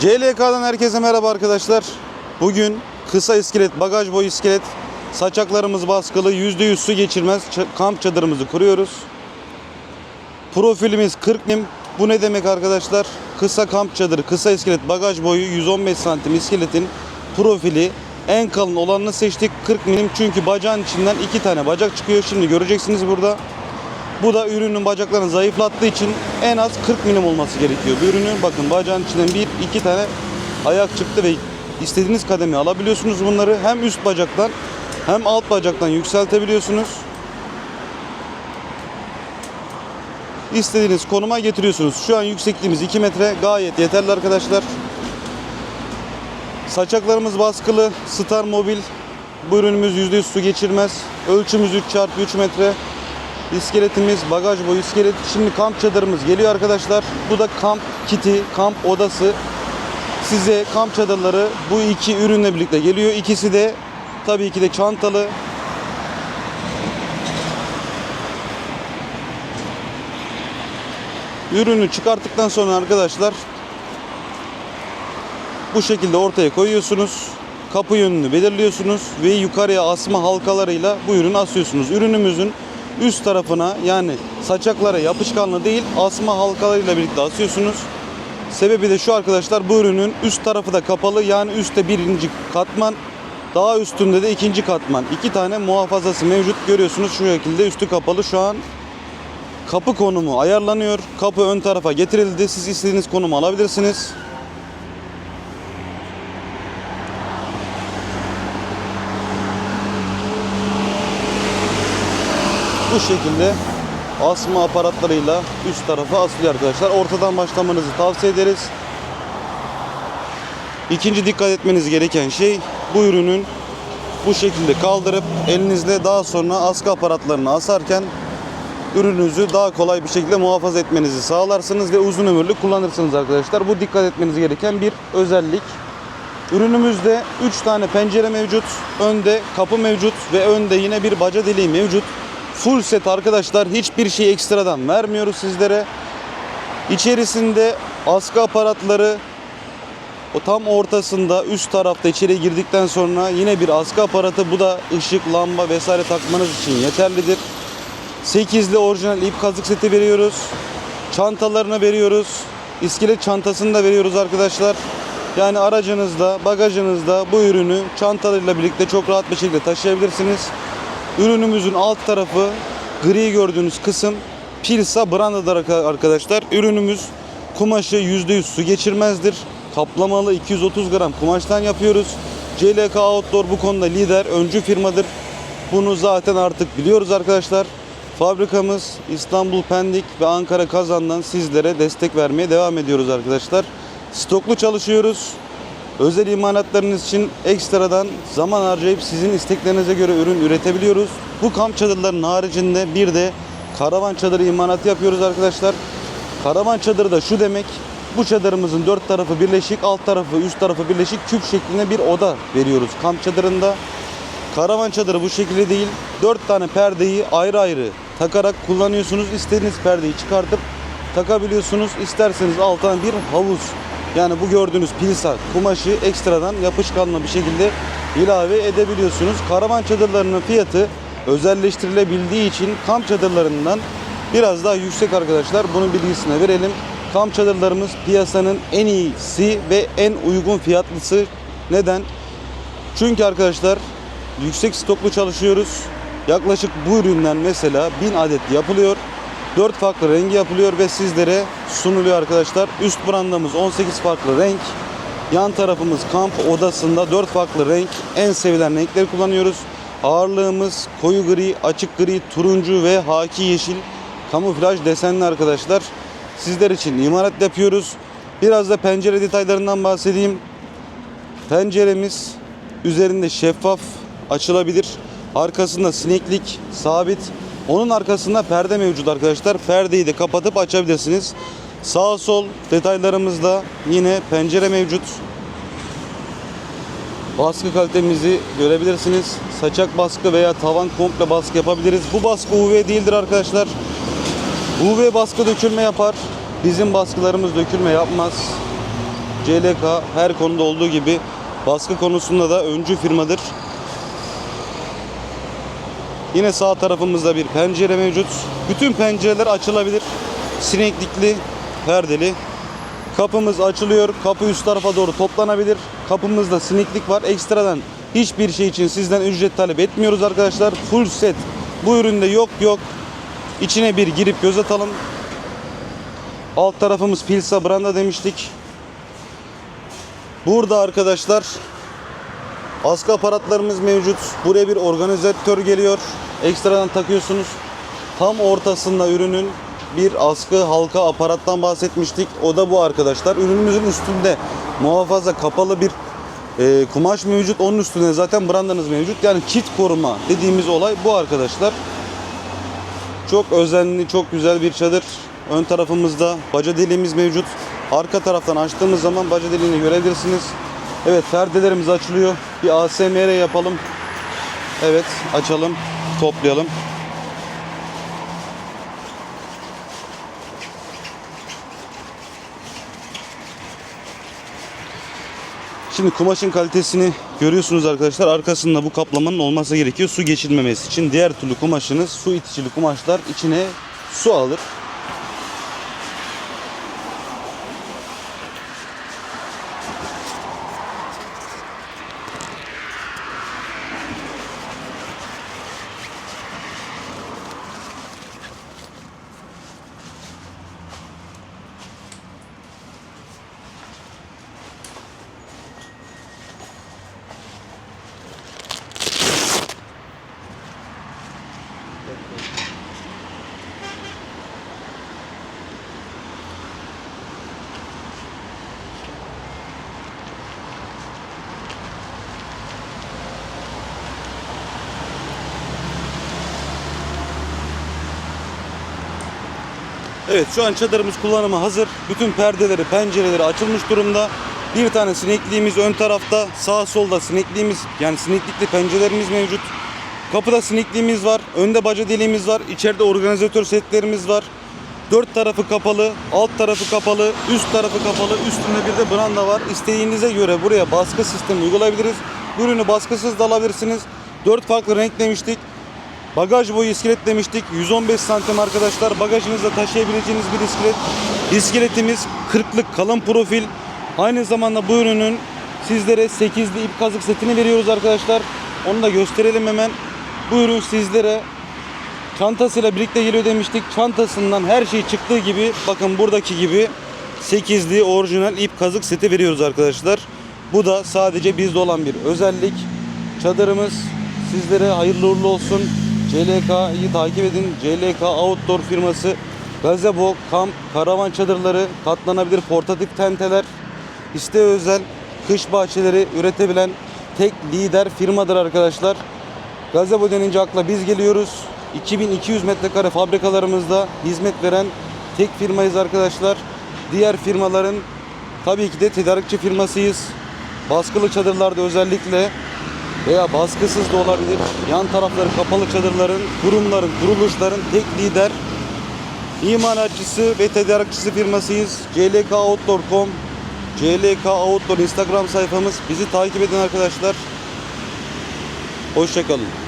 CLK'dan herkese merhaba arkadaşlar. Bugün kısa iskelet, bagaj boyu iskelet, saçaklarımız baskılı, %100 su geçirmez kamp çadırımızı kuruyoruz. Profilimiz 40 milim. Bu ne demek arkadaşlar? Kısa kamp çadırı, kısa iskelet, bagaj boyu 115 santim iskeletin profili en kalın olanını seçtik 40 milim çünkü bacağın içinden iki tane bacak çıkıyor. Şimdi göreceksiniz burada. Bu da ürünün bacaklarını zayıflattığı için en az 40 milim olması gerekiyor. Bu ürünün bakın bacağın içinden bir iki tane ayak çıktı ve istediğiniz kademi alabiliyorsunuz bunları. Hem üst bacaktan hem alt bacaktan yükseltebiliyorsunuz. İstediğiniz konuma getiriyorsunuz. Şu an yüksekliğimiz 2 metre gayet yeterli arkadaşlar. Saçaklarımız baskılı, Star Mobil. Bu ürünümüz %100 su geçirmez. Ölçümüz 3 x 3 metre. İskeletimiz, bagaj boyu iskelet. Şimdi kamp çadırımız geliyor arkadaşlar. Bu da kamp kiti, kamp odası. Size kamp çadırları bu iki ürünle birlikte geliyor. İkisi de tabii ki de çantalı. Ürünü çıkarttıktan sonra arkadaşlar bu şekilde ortaya koyuyorsunuz. Kapı yönünü belirliyorsunuz ve yukarıya asma halkalarıyla bu ürünü asıyorsunuz. Ürünümüzün üst tarafına yani saçaklara yapışkanlı değil asma halkalarıyla birlikte asıyorsunuz. Sebebi de şu arkadaşlar bu ürünün üst tarafı da kapalı yani üstte birinci katman daha üstünde de ikinci katman. iki tane muhafazası mevcut görüyorsunuz şu şekilde üstü kapalı şu an kapı konumu ayarlanıyor. Kapı ön tarafa getirildi. Siz istediğiniz konumu alabilirsiniz. Bu şekilde asma aparatlarıyla üst tarafa asılıyor arkadaşlar. Ortadan başlamanızı tavsiye ederiz. İkinci dikkat etmeniz gereken şey bu ürünün bu şekilde kaldırıp elinizle daha sonra askı aparatlarını asarken ürününüzü daha kolay bir şekilde muhafaza etmenizi sağlarsınız ve uzun ömürlü kullanırsınız arkadaşlar. Bu dikkat etmeniz gereken bir özellik. Ürünümüzde 3 tane pencere mevcut. Önde kapı mevcut ve önde yine bir baca deliği mevcut. Full set arkadaşlar. Hiçbir şey ekstradan vermiyoruz sizlere. İçerisinde askı aparatları o tam ortasında üst tarafta içeri girdikten sonra yine bir askı aparatı. Bu da ışık, lamba vesaire takmanız için yeterlidir. 8'li orijinal ip kazık seti veriyoruz. Çantalarını veriyoruz. İskelet çantasını da veriyoruz arkadaşlar. Yani aracınızda, bagajınızda bu ürünü çantalarıyla birlikte çok rahat bir şekilde taşıyabilirsiniz. Ürünümüzün alt tarafı gri gördüğünüz kısım Pilsa brandadır arka- arkadaşlar. Ürünümüz kumaşı %100 su geçirmezdir. Kaplamalı 230 gram kumaştan yapıyoruz. CLK Outdoor bu konuda lider, öncü firmadır. Bunu zaten artık biliyoruz arkadaşlar. Fabrikamız İstanbul Pendik ve Ankara Kazan'dan sizlere destek vermeye devam ediyoruz arkadaşlar. Stoklu çalışıyoruz. Özel imalatlarınız için ekstradan zaman harcayıp sizin isteklerinize göre ürün üretebiliyoruz. Bu kamp çadırlarının haricinde bir de karavan çadırı imalatı yapıyoruz arkadaşlar. Karavan çadırı da şu demek. Bu çadırımızın dört tarafı birleşik, alt tarafı, üst tarafı birleşik küp şeklinde bir oda veriyoruz kamp çadırında. Karavan çadırı bu şekilde değil. 4 tane perdeyi ayrı ayrı takarak kullanıyorsunuz. İstediğiniz perdeyi çıkartıp takabiliyorsunuz. İsterseniz altına bir havuz yani bu gördüğünüz pilsa kumaşı ekstradan yapışkanlı bir şekilde ilave edebiliyorsunuz. Karavan çadırlarının fiyatı özelleştirilebildiği için kamp çadırlarından biraz daha yüksek arkadaşlar. Bunun bilgisini verelim. Kamp çadırlarımız piyasanın en iyisi ve en uygun fiyatlısı. Neden? Çünkü arkadaşlar yüksek stoklu çalışıyoruz. Yaklaşık bu üründen mesela 1000 adet yapılıyor. 4 farklı rengi yapılıyor ve sizlere sunuluyor arkadaşlar. Üst brandamız 18 farklı renk. Yan tarafımız kamp odasında 4 farklı renk. En sevilen renkleri kullanıyoruz. Ağırlığımız koyu gri, açık gri, turuncu ve haki yeşil kamuflaj desenli arkadaşlar. Sizler için imalat yapıyoruz. Biraz da pencere detaylarından bahsedeyim. Penceremiz üzerinde şeffaf açılabilir. Arkasında sineklik sabit. Onun arkasında perde mevcut arkadaşlar. Perdeyi de kapatıp açabilirsiniz. Sağ sol detaylarımızda yine pencere mevcut. Baskı kalitemizi görebilirsiniz. Saçak baskı veya tavan komple baskı yapabiliriz. Bu baskı UV değildir arkadaşlar. UV baskı dökülme yapar. Bizim baskılarımız dökülme yapmaz. CLK her konuda olduğu gibi baskı konusunda da öncü firmadır. Yine sağ tarafımızda bir pencere mevcut. Bütün pencereler açılabilir. Sineklikli, perdeli. Kapımız açılıyor. Kapı üst tarafa doğru toplanabilir. Kapımızda sineklik var. Ekstradan hiçbir şey için sizden ücret talep etmiyoruz arkadaşlar. Full set. Bu üründe yok yok. İçine bir girip göz atalım. Alt tarafımız Pilsa branda demiştik. Burada arkadaşlar askı aparatlarımız mevcut. Buraya bir organizatör geliyor. Ekstradan takıyorsunuz. Tam ortasında ürünün bir askı halka aparattan bahsetmiştik. O da bu arkadaşlar. Ürünümüzün üstünde muhafaza kapalı bir e, kumaş mevcut. Onun üstünde zaten brandanız mevcut. Yani çift koruma dediğimiz olay bu arkadaşlar. Çok özenli, çok güzel bir çadır. Ön tarafımızda baca deliğimiz mevcut. Arka taraftan açtığımız zaman baca deliğini görebilirsiniz. Evet perdelerimiz açılıyor. Bir ASMR yapalım. Evet açalım, toplayalım. Şimdi kumaşın kalitesini görüyorsunuz arkadaşlar. Arkasında bu kaplamanın olması gerekiyor su geçirmemesi için. Diğer türlü kumaşınız su iticili kumaşlar içine su alır. Evet şu an çadırımız kullanıma hazır. Bütün perdeleri, pencereleri açılmış durumda. Bir tane sinekliğimiz ön tarafta, sağ solda sinekliğimiz yani sineklikli pencerelerimiz mevcut. Kapıda sinekliğimiz var, önde baca deliğimiz var, içeride organizatör setlerimiz var. Dört tarafı kapalı, alt tarafı kapalı, üst tarafı kapalı, üstünde bir de branda var. İstediğinize göre buraya baskı sistemi uygulayabiliriz. Ürünü baskısız da alabilirsiniz. Dört farklı renk demiştik. Bagaj boyu iskelet demiştik. 115 santim arkadaşlar. Bagajınızda taşıyabileceğiniz bir iskelet. İskeletimiz 40'lık kalın profil. Aynı zamanda bu ürünün sizlere 8'li ip kazık setini veriyoruz arkadaşlar. Onu da gösterelim hemen. Bu ürün sizlere çantasıyla birlikte geliyor demiştik. Çantasından her şey çıktığı gibi bakın buradaki gibi 8'li orijinal ip kazık seti veriyoruz arkadaşlar. Bu da sadece bizde olan bir özellik. Çadırımız sizlere hayırlı uğurlu olsun. CLK'yı takip edin. CLK Outdoor firması gazebo, kamp, karavan çadırları, katlanabilir portatif tenteler, isteğe özel kış bahçeleri üretebilen tek lider firmadır arkadaşlar. Gazebo denince akla biz geliyoruz. 2200 metrekare fabrikalarımızda hizmet veren tek firmayız arkadaşlar. Diğer firmaların tabii ki de tedarikçi firmasıyız. Baskılı çadırlarda özellikle veya baskısız da olabilir. Yan tarafları kapalı çadırların, kurumların, kuruluşların tek lider imalatçısı ve tedarikçisi firmasıyız. clkoutdoor.com CLK Outdoor Instagram sayfamız. Bizi takip edin arkadaşlar. Hoşçakalın.